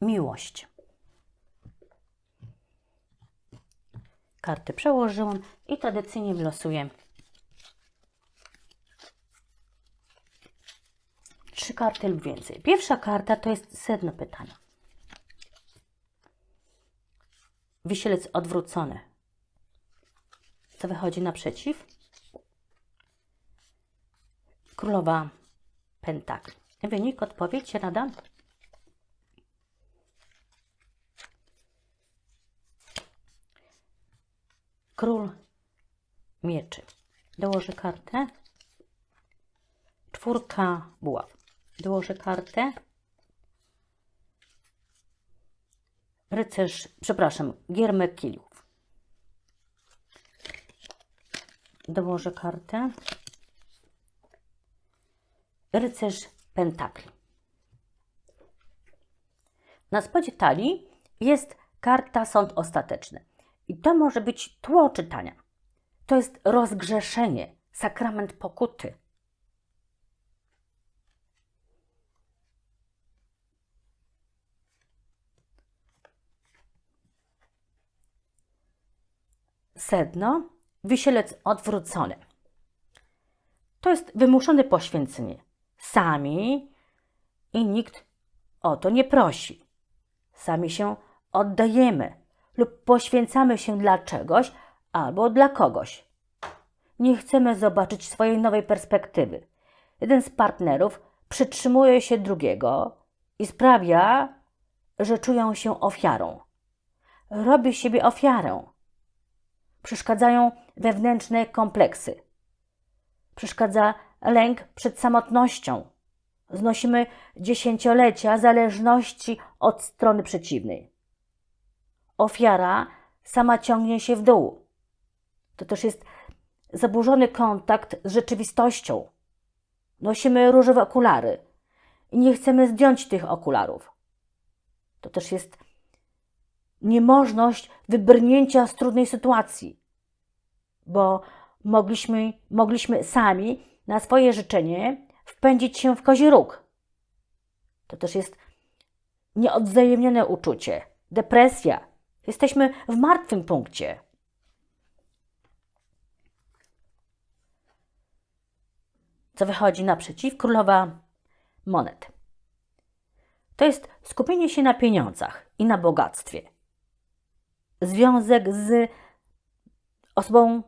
miłość. Karty przełożyłam i tradycyjnie wylosuję trzy karty lub więcej. Pierwsza karta to jest sedno pytania. Wisielec odwrócony. Co wychodzi naprzeciw? Królowa Pentakli. Wynik, odpowiedź, rada? Król mieczy. Dołożę kartę. Czwórka buław. Dołożę kartę. Rycerz, przepraszam, giermek kiliów. Dołożę kartę. Rycerz pentakli. Na spodzie talii jest karta sąd ostateczny. I to może być tło czytania. To jest rozgrzeszenie, sakrament pokuty. Sedno, wisielec odwrócony. To jest wymuszone poświęcenie. Sami i nikt o to nie prosi. Sami się oddajemy lub poświęcamy się dla czegoś albo dla kogoś. Nie chcemy zobaczyć swojej nowej perspektywy. Jeden z partnerów przytrzymuje się drugiego i sprawia, że czują się ofiarą. Robi siebie ofiarę. Przeszkadzają wewnętrzne kompleksy. Przeszkadza lęk przed samotnością. Znosimy dziesięciolecia zależności od strony przeciwnej ofiara sama ciągnie się w dół. To też jest zaburzony kontakt z rzeczywistością. Nosimy różowe okulary i nie chcemy zdjąć tych okularów. To też jest niemożność wybrnięcia z trudnej sytuacji, bo mogliśmy, mogliśmy sami na swoje życzenie wpędzić się w kozi róg. To też jest nieodwzajemnione uczucie, depresja, Jesteśmy w martwym punkcie. Co wychodzi naprzeciw? Królowa monet. To jest skupienie się na pieniądzach i na bogactwie. Związek z osobą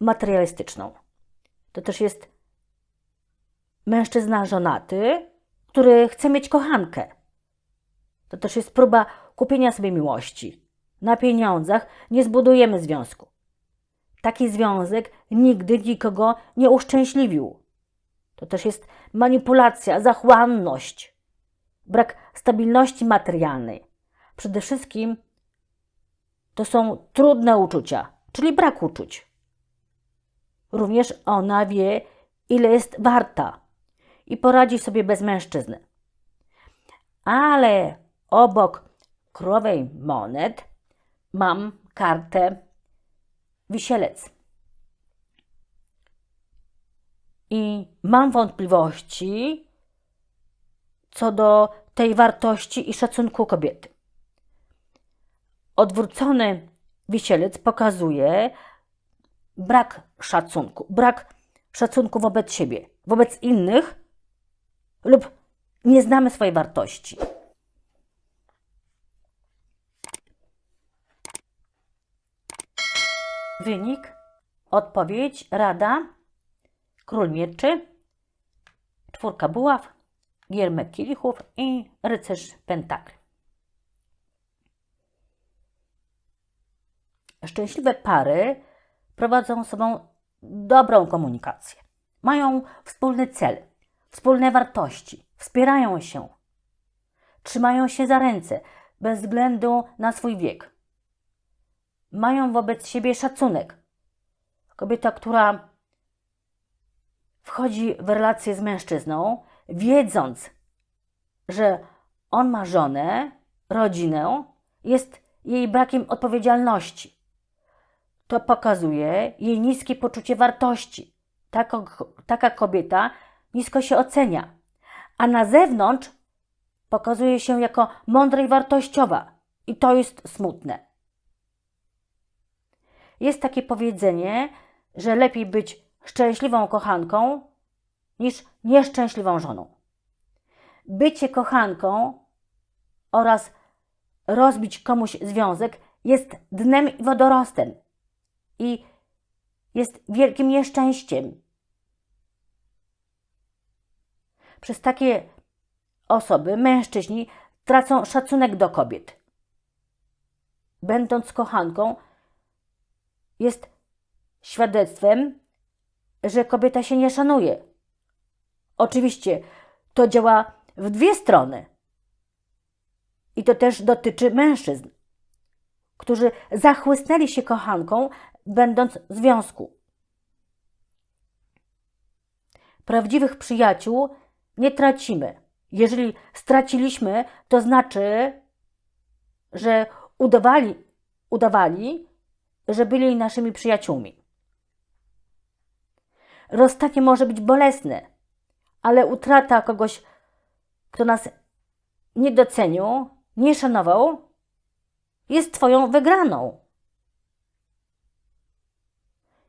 materialistyczną. To też jest mężczyzna żonaty, który chce mieć kochankę. To też jest próba kupienia sobie miłości. Na pieniądzach nie zbudujemy związku. Taki związek nigdy nikogo nie uszczęśliwił. To też jest manipulacja, zachłanność, brak stabilności materialnej. Przede wszystkim to są trudne uczucia, czyli brak uczuć. Również ona wie, ile jest warta i poradzi sobie bez mężczyzny. Ale obok królowej monet mam kartę wisielec. I mam wątpliwości co do tej wartości i szacunku kobiety. Odwrócony wisielec pokazuje brak szacunku, brak szacunku wobec siebie, wobec innych lub nie znamy swojej wartości. Wynik, odpowiedź, rada, król mieczy, czwórka buław, giermek kielichów i rycerz pentakli. Szczęśliwe pary prowadzą sobą dobrą komunikację. Mają wspólny cel, wspólne wartości, wspierają się, trzymają się za ręce bez względu na swój wiek mają wobec siebie szacunek. Kobieta, która wchodzi w relację z mężczyzną, wiedząc, że on ma żonę, rodzinę, jest jej brakiem odpowiedzialności. To pokazuje jej niskie poczucie wartości. Taka, taka kobieta nisko się ocenia, a na zewnątrz pokazuje się jako mądra i wartościowa. I to jest smutne. Jest takie powiedzenie, że lepiej być szczęśliwą kochanką niż nieszczęśliwą żoną. Bycie kochanką oraz rozbić komuś związek jest dnem i wodorostem i jest wielkim nieszczęściem. Przez takie osoby mężczyźni tracą szacunek do kobiet. Będąc kochanką, jest świadectwem, że kobieta się nie szanuje. Oczywiście to działa w dwie strony. I to też dotyczy mężczyzn, którzy zachłysnęli się kochanką, będąc w związku. Prawdziwych przyjaciół nie tracimy. Jeżeli straciliśmy, to znaczy, że udawali, udawali, że byli naszymi przyjaciółmi. Rozstanie może być bolesne, ale utrata kogoś, kto nas nie docenił, nie szanował, jest Twoją wygraną.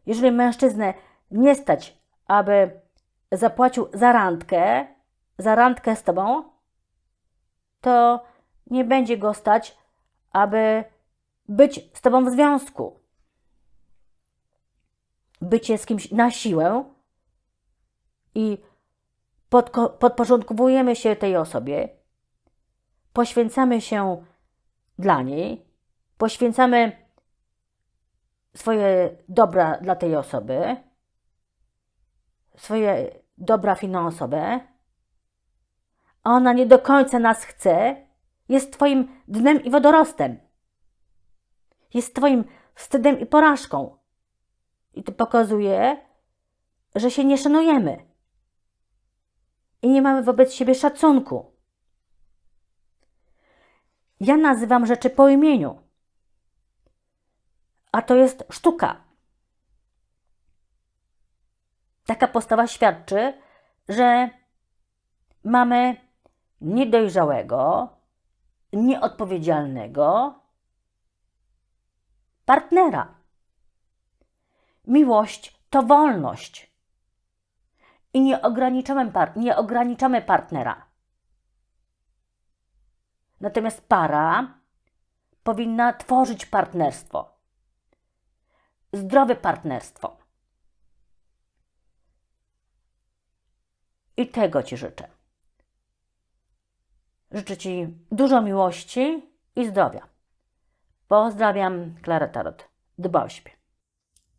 Jeżeli mężczyznę nie stać, aby zapłacił za randkę, za randkę z Tobą, to nie będzie go stać, aby być z Tobą w związku. Bycie z kimś na siłę i podporządkowujemy się tej osobie, poświęcamy się dla niej, poświęcamy swoje dobra dla tej osoby, swoje dobra finansowe, a ona nie do końca nas chce, jest Twoim dnem i wodorostem. Jest Twoim wstydem i porażką. I to pokazuje, że się nie szanujemy i nie mamy wobec siebie szacunku. Ja nazywam rzeczy po imieniu, a to jest sztuka. Taka postawa świadczy, że mamy niedojrzałego, nieodpowiedzialnego partnera. Miłość to wolność. I nie ograniczamy, par- nie ograniczamy partnera. Natomiast para powinna tworzyć partnerstwo. Zdrowe partnerstwo. I tego Ci życzę. Życzę Ci dużo miłości i zdrowia. Pozdrawiam, Klara Tarot. Dba o siebie.